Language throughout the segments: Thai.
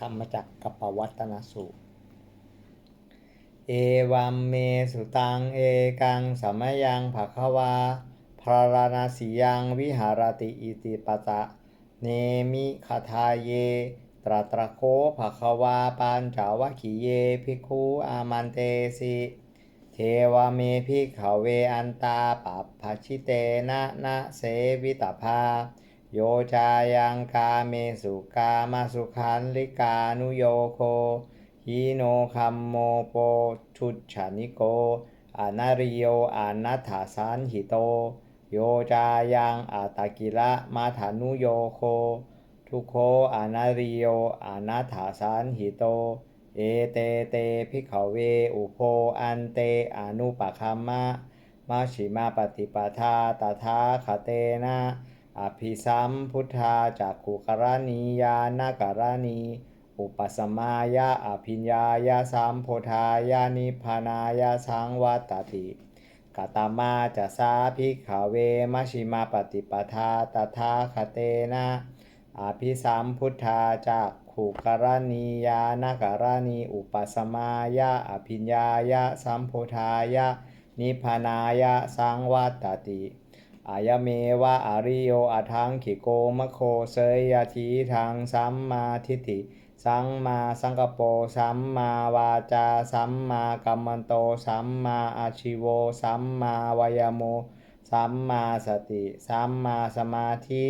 ธรรมจักกับปวัตนสูตร เอวัมเมสุตัง เอกังสมยังภควาพรารณสียังวิหารติอิติปะตะ เนมิคาทาเย ตรัตระโคภควาปัญจาวัคคีเยภิกขุอามันเตสิเทวเมภิกขเวอันตาปัปภชิเตนะนะเสวิตภา โยจายังกาเมสุกามาสุขันลิกานุโยโคฮิโนคัมโมโปชุดฉานิโกอนาริโยอานัถาสันหิโต โยจายังอาตากิระมาฐานุโยโค ทุโคอานาริโยอานัถาสันหิโต เอเตเตภิกขเวอุโพอันเตอนุปคัมมะมาชิมาปฏิปทาตถาคเตนะ อภิสัมพุทธาจากขุกรณียานาการณีอุปสมายะอภิญญายะสัมโพธายานิพานายะสังวัตติกตามาจะสาภิกขเวมชิมาปฏิปทาตถาคเตนะอภิสัมพุทธาจากขุกรณียานาการณีอุปสมายะอภิญญายะสัมโพธายะนิพพานายะสังวัตติ อายเมวะอาริโยอัทังขิโกมะโคเสยยาทีทางสัมมาทิฏฐิ สัมมาสังกปรสัมมาวาจา สัมมากัมมันโต สัมมาอาชิโว สัมมาวายโม สัมมาสติ สัมมาสมาธิ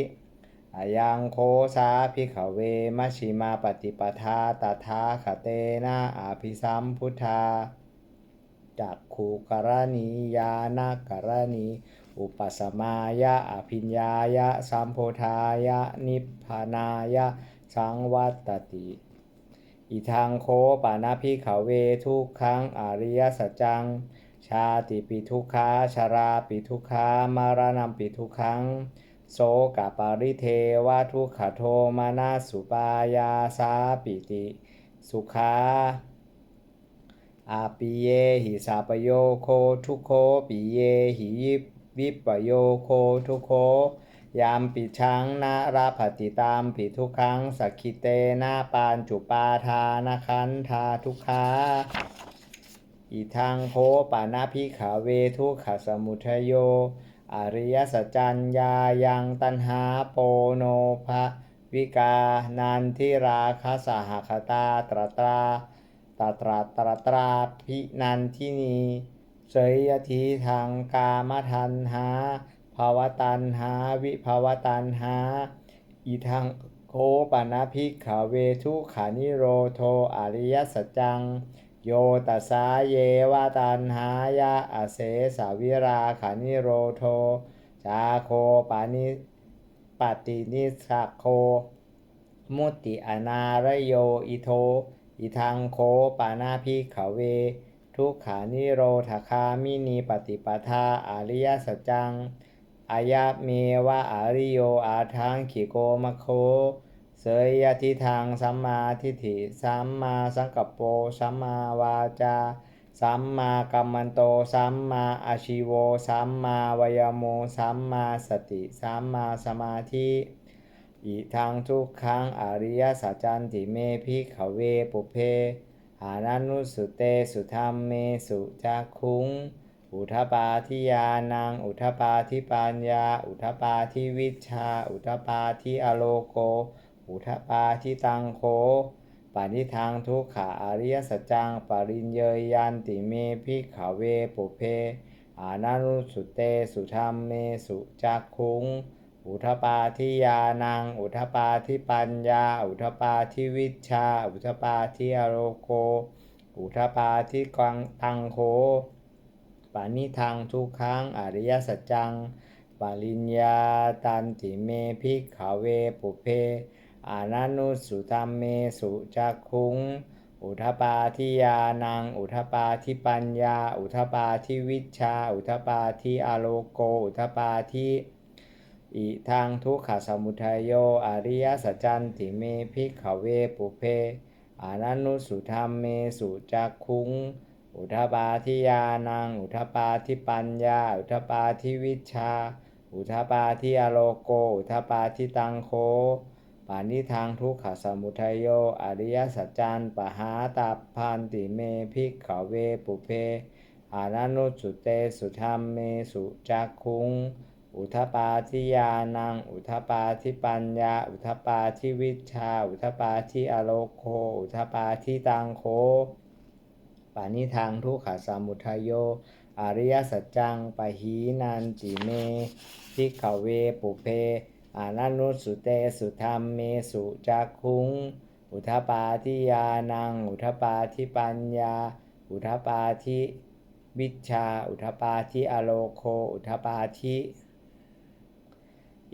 อายังโคสาภิขเวมัชิมาปฏิปทาตถาคเตนะอาภิสัมพุทธาจักขุกรณียานากรณี อุปสมายะอภิญญายะสัมโพธายะ นิพพานายะ สังวัตติ อิทังโคปานาภิขเวทุกขังอริยสัจจัง ชาติปิทุกขาชาราปิทุกขามารณัมปิทุกขัง โสกปาริเทวะทุกขโทมานาสุปายาสาปิติ สุขาอาปิเยหิสาปโยโคทุโคปิเยหิ วิปโยโคทุโค ยามปิชังนาราภติตามปิทุกขังสักขิเตนาปานจุปาทานาคันธาทุกขาอิทังโคปานาภิขาเวทุกขสมุทโย อริยสัจจัญญายังตันหาโปโนภะวิกานันทิราคสหคตาตรตราตรตราตรตราพินันทินี สยยทีทางกามทันหาภาวตันหา วิภาวตันหา อีทางโคปานาภิกขเวทุขานิโรโทอริยสัจจัง โยตัสาเยวาตันหายะอเสสาวิราขานิโรโท จาโคปานิปตินิสักโค มุตติอนารโยอิโท อิทังโคปานาภิกขเว ทุกขานิโรธคามินีปฏิปทาอริยสัจจังอายะเมวะอาริโยอาทังขิโกมะโค เสยยทิทางสัมมาทิฏฐิสัมมาสังกัปโปสัมมาวาจาสัมมากัมมันโตสัมมาอาชิโวสัมมาวายโมสัมมาสติสัมมาสมาธิอิทังทุกขังอริยสัจจันติเมภิกขเวปุเพ อานานุสุเตสุธรรมเมสุจักคุง อุทปาทิยานัง อุทปาทิปัญญา อุทปาทิวิชา อุทปาทิอโลโก อุทปาทิตังโคปานิทางทุกขาอริยสัจจังปริญเยยันติเมภิกขเวปุเพ อานานุสุเตสุธรรมเมสุจักคุง อุทปาทิยานัง อุทปาทิปัญญา อุทปาทิวิชา อุทปาทิอโลโก อุทปาทิกังตังโคปานิทางทุกขังอริยสัจจัง ปริญญาตันติเมภิกขเวปุเพอานานุสุธรรมเมสุจักคุง อุทปาทิยานัง อุทปาทิปัญญา อุทปาทิวิชชาอุทปาทิอโลโก อุทปาทิ อิทางทุกขสมุทัยโยอริยสัจจันติเมภิกขเวปุเพอานานุสุธรรมเมสุจักคุง อุทปาทิยานัง อุทปาทิปัญญา อุทปาทิวิชา อุทปาทิอโลโก อุทปาทิตังโคปานิทางทุกขสมุทัยโยอริยสัจจันปหาตัพพันติเมพิกขเวปุเพอานานุสุเตสุธรรมเมสุจักคุง อุทปาทิยานัง อุทปาทิปัญญา อุทปาทิวิชา อุทปาทิอโลโค อุทปาทิตังโคปานิทางทุกขสมุทโย อริยสัจจังปะหีนันจิเมพิกขเวปุเพอานานุสุเตสุธรรมเมสุจักคุง อุทปาทิยานัง อุทปาทิปัญญา อุทปาทิวิชา อุทปาทิอโลโค อุทปาทิ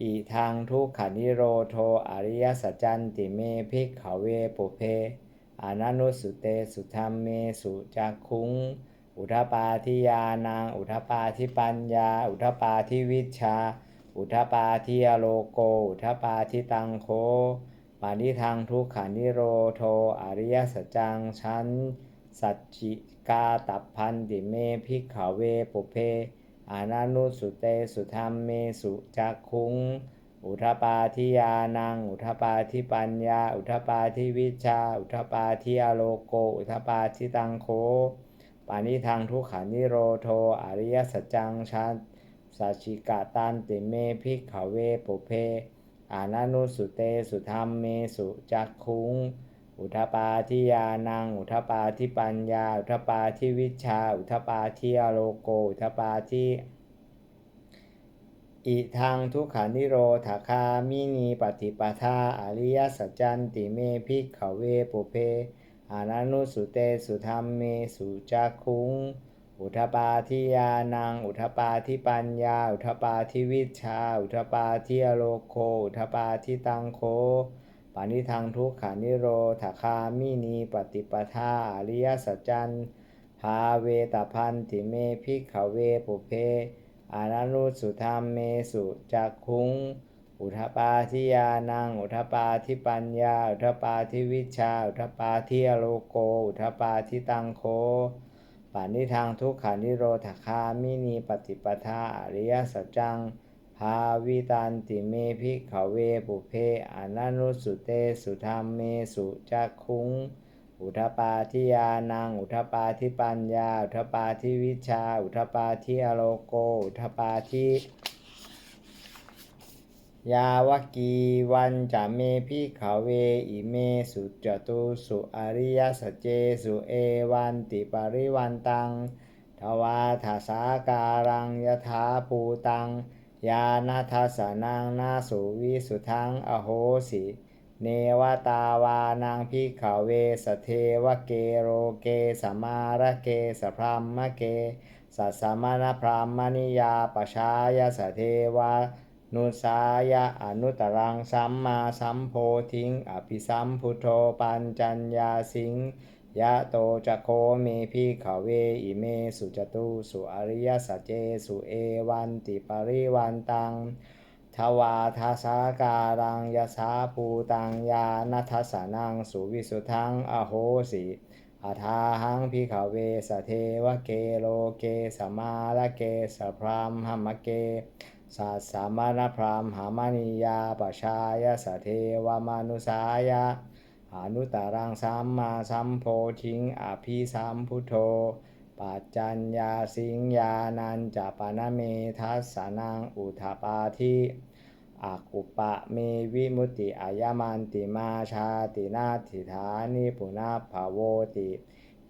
อีทางทุกขานิโรโทอริยสัจจันติเมพิกขเวปุเพอานานุสุเตสุธรรมเมสุจักคุง อุทปาทิยานังอุทปาทิปัญญา อุทปาทิวิชา อุทปาทิอโลโก อุทปาทิตังโคปานิทางทุกขานิโรโทอริยสัจจังชันสัจจิกาตัพพันติเมพิกขเวปุเพ อานานุสุเตสุธรรมเมสุจักคุง อุทปาทิยานัง อุทปาทิปัญญา อุทปาทิวิชา อุทปาทิอโลโก อุทปาทิตังโคปานิทางทุกขานิโรโทอริยสัจจังชันสัจจิกาตันติเมพิกขเวปุเพอานานุสุเตสุธรรมเมสุจักคุง อุทปาทิยานัง อุทปาทิปัญญา อุทปาทิวิชา อุทปาทิอโลโก อุทปาทิอิทางทุกขานิโรธาคามินีปฏิปทาอริยสัจจันติเมพิกขเวปุเพอานานุสุเตสุธรรมเมสุจักคุง อุทปาทิยานัง อุทปาทิปัญญา อุทปาทิวิชา อุทปาทิอโลโค อุทปาทิตังโค ปานิทางทุกขานิโรธาคามินีปฏิปทาอริยสัจจันภาเวตาพันติเมพิกขเวปุเพอานานุสุธรรมเมสุจักคุง อุทปาทิยานัง อุทปาทิปัญญา อุทปาทิวิชา อุทปาทิอโลโก อุทปาทิตังโคปานิทางทุกขานิโรธคามินีปฏิปทาอริยสัจจัง ภาวิตันติเมพิกขเวปุเพอนานุสุเตสุธรรมเมสุจักคุงอุทปาทิยานัง อุทปาทิปัญญา อุทปาทิวิชา อุทปาทิอโลโก อุทปาทิยาวกีวันจะเมพิขเวอิเมสุจตุสุอริยสเจสุเอวันติปริวันตังทวาทาสาการังยถาภูตัง ยานาทัสนังนาสุวิสุทังอโหสิ เนวตาวานังพิกขเวสเทวเกโรเกสมาระเกสพรหมเกสัสมณพรหมนิยาปชายสเทวานุสายะอนุตรังสัมมาสัมโพธิง อภิสัมพุทโธปัญจัญญาสิง ยะโตจะโคเมพิขเวอิเมสุจตุสุอริยสัจเจสุเอวันติปริวันตังทวาทาสาการังยสาภูตังยานัทสสนังสุวิสุทังอโหสิอาทาหังพิขเวสเทวเกโลเกสมาละเกสพรามหมเกสัสสามณพรามหามานิยาปชายสเทวมนุสายะ อนุตตรังสัมมาสัมโพธิงอภิสัมพุทโธปัจจัญญาสิงญานันจปนเมทัสสนังอุทปาทิอากุปะเมวิมุติอายมันติมาชาตินาทิฐานิปุนาภาโวติ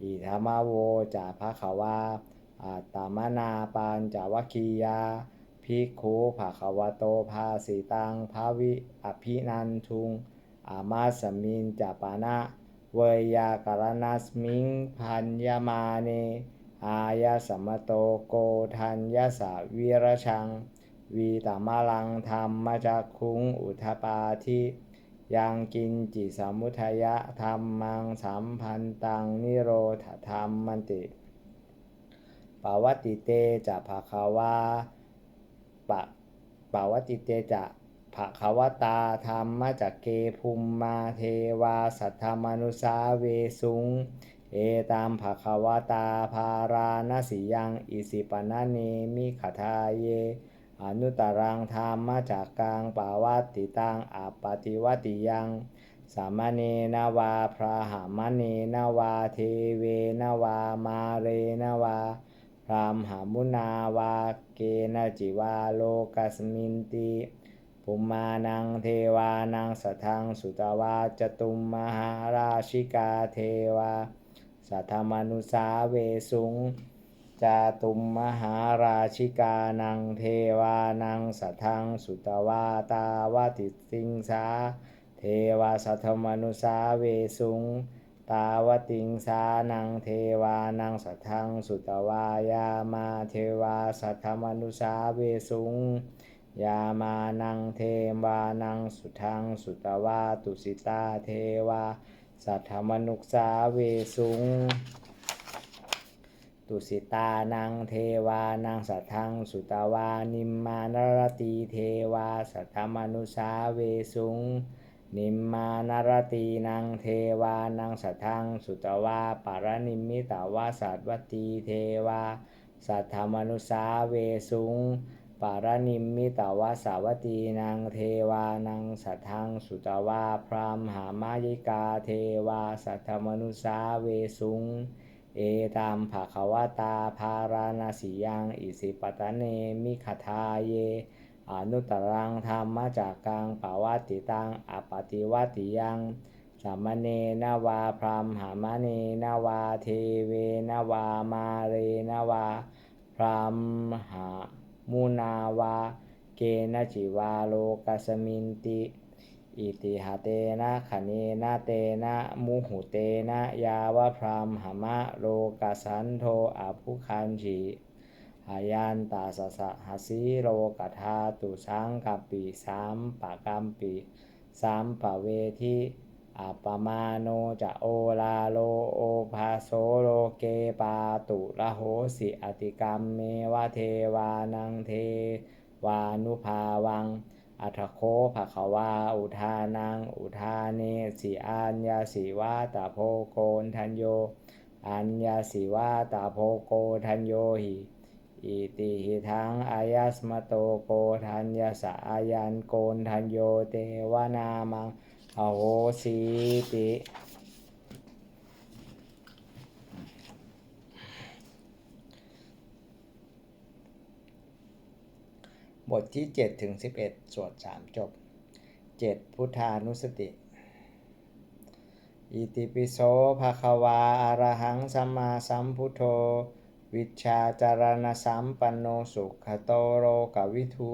อิธรรมโวจะภะควาอัตตมนาปัญจาวคียาภิกขุภะควโตภาสิตังภาวิอภินันทุง อามาสมินจาปานะเวยาการนัสมิงพันยมาเนอายาสมโตโกทัญญาสาวีรชัง วีตมาลังธรรมจักคุงอุทปาทิยังกินจิสมุทยะธรรมังสัมพันตังนิโรธธรรมมันติปาวัติเตจะภาคาวาปะปาวัติเตจะ ภควตาธรรมจักเกภุมมาเทวาสัทธมนุสาเวสุง เอตามภควตาภาราณสิยังอิสิปนะเนมิขทาเย อนุตรังธรรมจากกังปาวัตติตังอปฏิวัติยังสามเณนาวาพระหามเณนาวาเทเวนาวามาเรนาวาพรามหามุนาวาเกนจิวาโลกัสมินติ ภูมานังเทวานังสัทังสุตวาจตุมมหาราชิกาเทวา สัทธมนุสาเวสุงจาตุมมหาราชิกานังเทวานังสัทังสุตวาตาวติสิงสาเทวาสัทธมนุสาเวสุงตาวติงสานังเทวานังสัทังสุตวายามาเทวาสัทธมนุสาเวสุง ยามานังเทวานังสุทังสุตวาตุสิตาเทวา สัทธมนุสาเวสุง ตุสิตานังเทวานังสัทธังสุตวานิมมานรตีเทวา สัทธมนุสาเวสุง นิมมานรตีนังเทวานังสัทธังสุตวาปารนิมมิตาวาสัตวตีเทวา สัทธมนุสาเวสุง ปารนิมมิตาวาสาวตีนางเทวานังสัทธังสุตวาพรามหามายิกาเทวาสัทธมนุสาเวสุง เอตามภาควตาภาราณสียังอิสิปตะเนมิขทาเย อนุตรังธรรมจากกังปาวัตติตังอปฏิวัติยังสามเณนาวาพรามหามเณนาวาเทเวนาวามาเรนาวาพรามหา มุนาวา เกณจิวาโลกัสมินติ อิติหาเตนะขเนนะเตนะมุหุเตนะยาวะพรามหมะโลกสันโทอภุคันจิอายันตาสสะหสีโลกธาตุสังกัปปิสามปะกัมปิสามปะเวทิ อัปมาโนจะโอลาโลโอภาโสโลเกปาตุละโหสิอติกรรมเมวะเทวานังเทวานุภาวัง อัทโคภะควา อุทานัง อุทาเนสิอัญญาสิวาตาโพโกนทันโย อัญญาสิวาตาโพโกทันโยหิอิติหิทังอายัสมโตโกทัญญาสอายันโกนทันโยเตวนามัง เอโหสีติบทที่ 7 ถึง 11 สวด 3 จบ 7. พุทธานุสติ อิติปิโสภะคะวาอะรหังสัมมาสัมพุทโธ วิชชาจารณสัมปันโนสุขโตโรกวิทู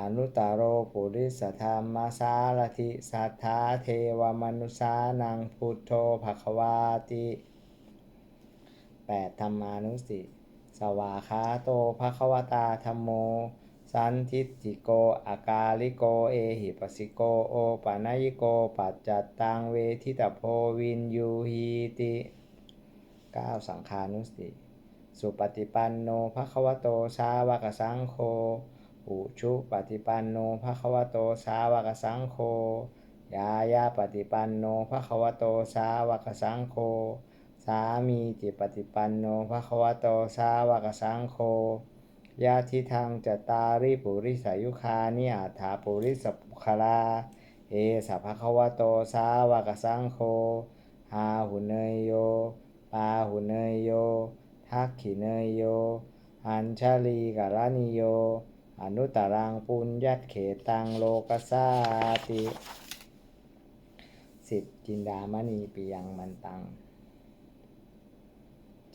อนุตตรโรปุริสธรรมสารถิสัทธาเทวมนุสานังพุทโธภควาติ 8. ธรรมานุสติสวาคาโตภควตาธรรมโม สันทิฏฐิโกอากาลิโกเอหิปสิโกโอปะนายโกปัจจัตตังเวทิตาโพวินยูหีติ 9. สังขานุสติ สุปฏิปันโนภควโตสาวกสังโฆ อุชุปฏิปันโนภะคะวะโตสาวกสังโฆยายาปฏิปันโนภะคะวะโตสาวกสังโฆสามีจิปฏิปันโนภะคะวะโตสาวกสังโฆยาทิทางจตาริปุริสายุคานิอัฏฐาปุริสปุคลา เอสะภะคะวะโตสาวกสังโฆหาหุเนยโย ปาหุเนยโย ทักขิเนยโย อัญชลีกาลานิโย อนุตตรังปุญญัตเขตังโลกสาติสิบจินดามณีปิยังมันตัง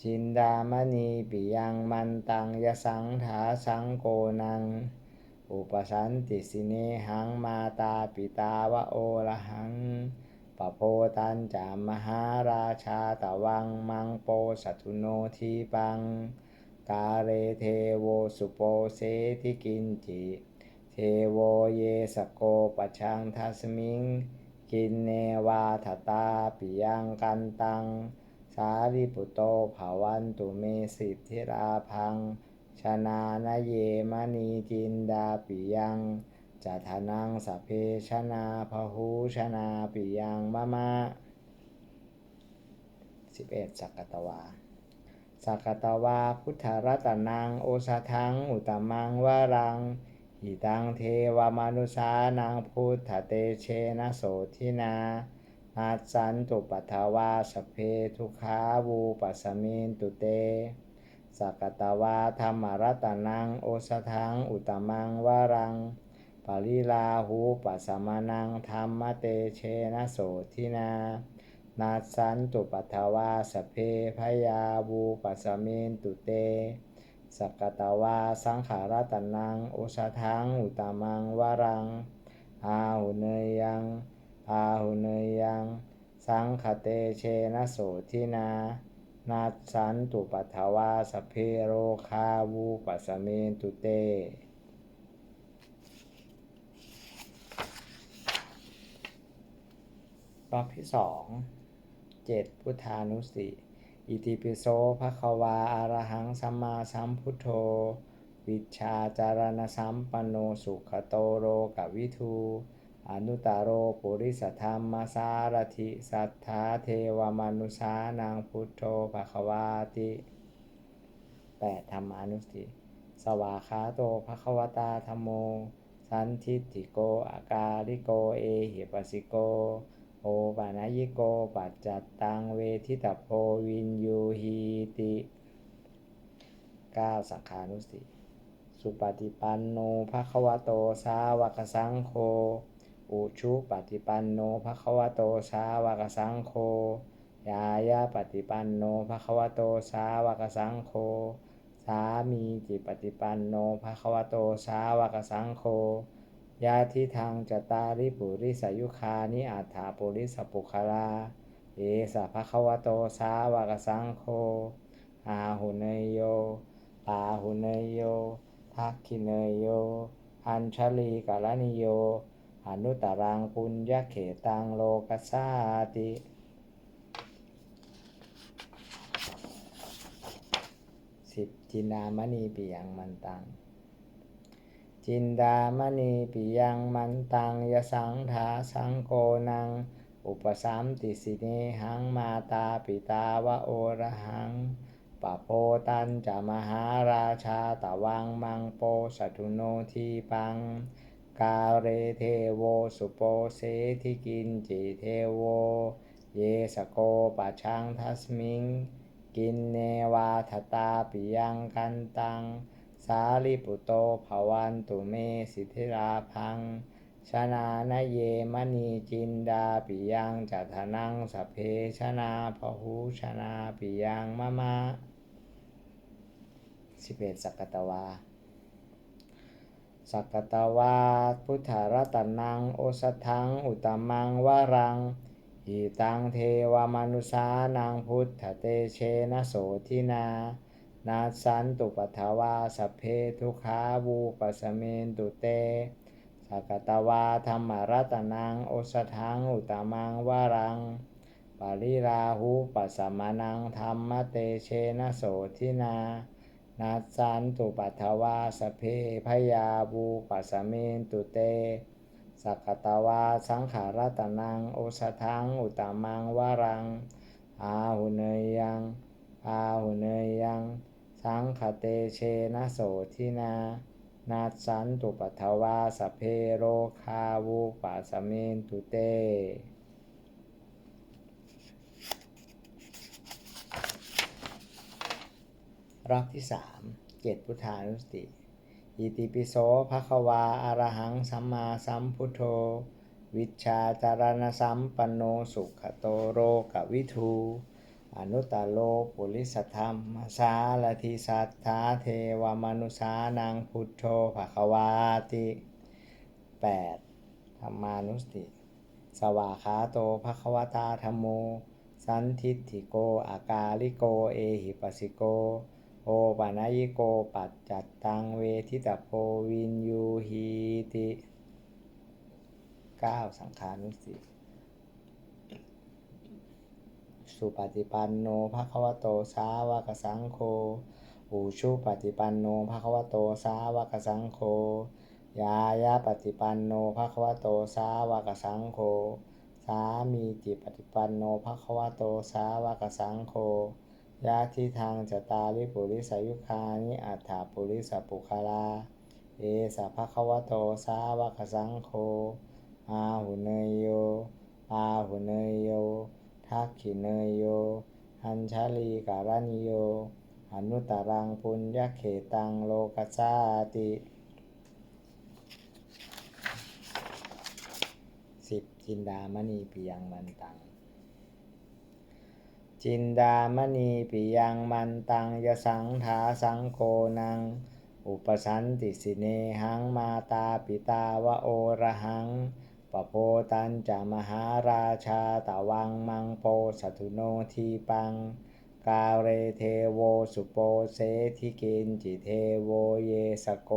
จินดามณีปิยังมันตังยสังถาสังโกนัง อุปสันติสิเนหังมาตาปิตาวะโอละหังปะโพตันจามหาราชาตะวังมังโปสัตุโนทีปัง กาเรเทโวสุโปเสทิกินจิเทโวเยสโกปะชังทัสมิง กินเนวาทตาปิยังกันตัง สาริปุโตภาวันตุเมสิทธิราพัง ชนานาเยมณีจินดาปิยังจัทานังสพเพชนาพหูชนาปิยังมะมะ 11. สักกตวา สักตวาพุทธรัตนังโอสทัง อุตมังวารังหิตังเทวมนุสานังพุทธเตเชนะโสทินานาสันตุปัทวาสเพทุขาวูปัสมินตุเตสักตวาธรรมรัตนังโอสทัง อุตมังวารังปริลาหูปัสสมานังธรรมเตเชนะโสทินา นาสันตุปัทวาสเพพยาวูปัสมินตุเตสักกตวาสังขารัตนังโอสทังอุตตมังวารัง อาหุเนยยัง อาหุเนยยัง สังคเตเชนะโสทินา นาสันตุปัทวาสเพโรคาวูปัสสมินตุเตรอบที่สอง เจ็ดพุทธานุสติ อิติปิโสภควาอารหังสัมมาสัมพุทโธ วิชาจารณสัมปันโนสุขโตโรกวิทูอนุตตโรปุริสธรรมสารถิสัทธาเทวมนุสานังพุทโธภควาติแปดธรรมานุสติ สวาคาโตภควตาธรรมโม สันทิฏฐิโก อากาลิโก เอหิปัสสิโก โอปานายิโกปัจจัตตังเวทิตาโพวินยูหีติ9สังขานุสติ สุปฏิปันโนภะคะวะโตสาวกสังโฆอุชุปฏิปันโนภะคะวะโตสาวกสังโฆยายาปฏิปันโนภะคะวะโตสาวกสังโฆสามีจิปฏิปันโนภะคะวะโตสาวกสังโฆ ยาทิทางจตาริปุริสายุคานิอัฏฐาปุริสปุคลาเอสะภะควโตสาวกสังโฆอาหุเนยโยปาหุเนยโยทักขิเนยโย อัญชลีกาลนิโย อนุตตรังปุญญเขตังโลกัสสาติสิบจินามณีปิยังมันตัง จินดามณีปิยังมันตังยสังทาสังโกนัง อุปสัมติสิเนหังมาตาปิตาวะโอระหังปะโพตันจะมหาราชาตะวังมังโปสัตุโนทีปัง กาเรเทโวสุโปเสทิกินจิเทโว เยสโกปะชังทัสมิง กินเนวาทตาปิยังกันตังาลิปุโตภวันตุเมสิทธิราพังชนะนเยมณีจินดาปิยังจัตนังสพเพชนะพหูชนะปิยังมะมะสิบเอ็ดสักกตวาสักกตวาพุทธรัตนังโอสทังอุตมังวารังหิตังเทวมนุสานังพุทธเตเชนะโสทินา นาสันตุปัทวาสเพทุขาวูปัสเมนตุเตสักตวาธรรมรัตนังโอสทังอุตมังวารังปาริราหูปัสมานังธรรมเตเชนะโสทินานัสสันตุปัทวาสเพพยาบูปัสสมินตุเตสักตวาสังขารัตนังโอสทังอุตมังวารังอาหุเนยังอาหุเนยัง สังคเตเชนะโสทินานัสสันตุปัทวาสเพโรคาวูปัสสมินตุเต รอบที่สามเจ็ดพุทธานุสติ อิติปิโสภควาอารหังสัมมาสัมพุทโธ วิชชาจารณสัมปันโนสุขโตโรกวิทู อนุตตโลปุริสธรรมสาลทิสัทธาเทวมนุสานังพุทโธภควาติแปดธรรมานุสติ สวาขาโตภควตาธรรมโม สันทิฏฐิโก อากาลิโก เอหิปัสิโก โอปานายิโก ปัจจัตตังเวทิตโพวินยูหีติ 9 สังขานุสติ สุปฏิปันโนภะคะวะโตสาวกสังโฆอุชุปฏิปันโนภะคะวะโตสาวกสังโฆยายาปฏิปันโนภะคะวะโตสาวกสังโฆสามีจิปฏิปันโนภะคะวะโตสาวกสังโฆยะทิทางจตาริปุริสายุคานิอัฏฐาปุริสปุคาลาเอสะภะคะวะโตสาวกสังโฆอาหุเนยโยอาหุเนยโย ทักขิเนยโยหัญชาลีการณิโย อนุตตรังปุญญเขตังโลกัสสาติสิบจินดามณีปิยังมันตัง จินดามณีปิยังมันตังยสังทาสังโกนัง อุปสันติสิเนหังมาตาปิตาวะโอระหัง ปโพตันจะมหาราชาตะวังมังโปสัตุโนทีปัง กาเรเทโวสุโปเสทิกินจิเทโวเยสโก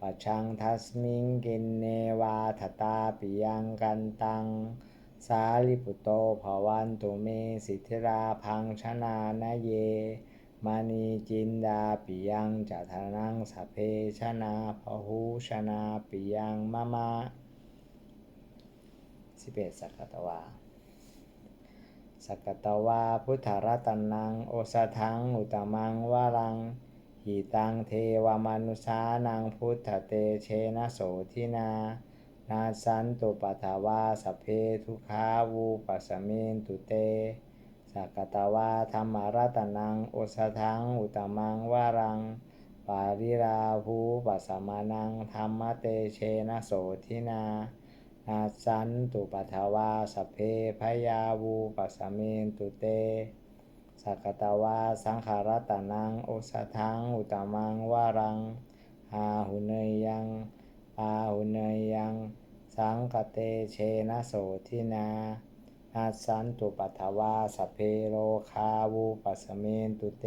ปชังทัสมิงกินเนวาทตาปิยังกันตัง สาลิปุโตภวันตุเมสิทธิราพังชนานาเยมานีจินดาปิยังจัทานังสเพชนาพหูชนาปิยังมะมะ สิบเอ็ดสักกตวาสักกตวาพุทธรัตนัง โอสถัง อุตมังวารัง หิตังเทวมนุสานังพุทธเตเชนะโสทินา นาสันตุปัทวาสเพทุขาวูปัสสเมนตุเตสักตวาธรรมรัตนัง โอสถัง อุตมังวารัง ปาริราภูปัสสมานังธรรมเตเชนะโสทินา นาสันตุปัทวาสเพพยาวูปัสสเมนตุเตสักกตวาสังขารัตนังโอสถังอุตมังวารังอาหุเนยยังอาหุเนยยัง สังกเตเชนะโสทินานาสันตุปัทวาสเพโลคาวูปัสสเมนตุเต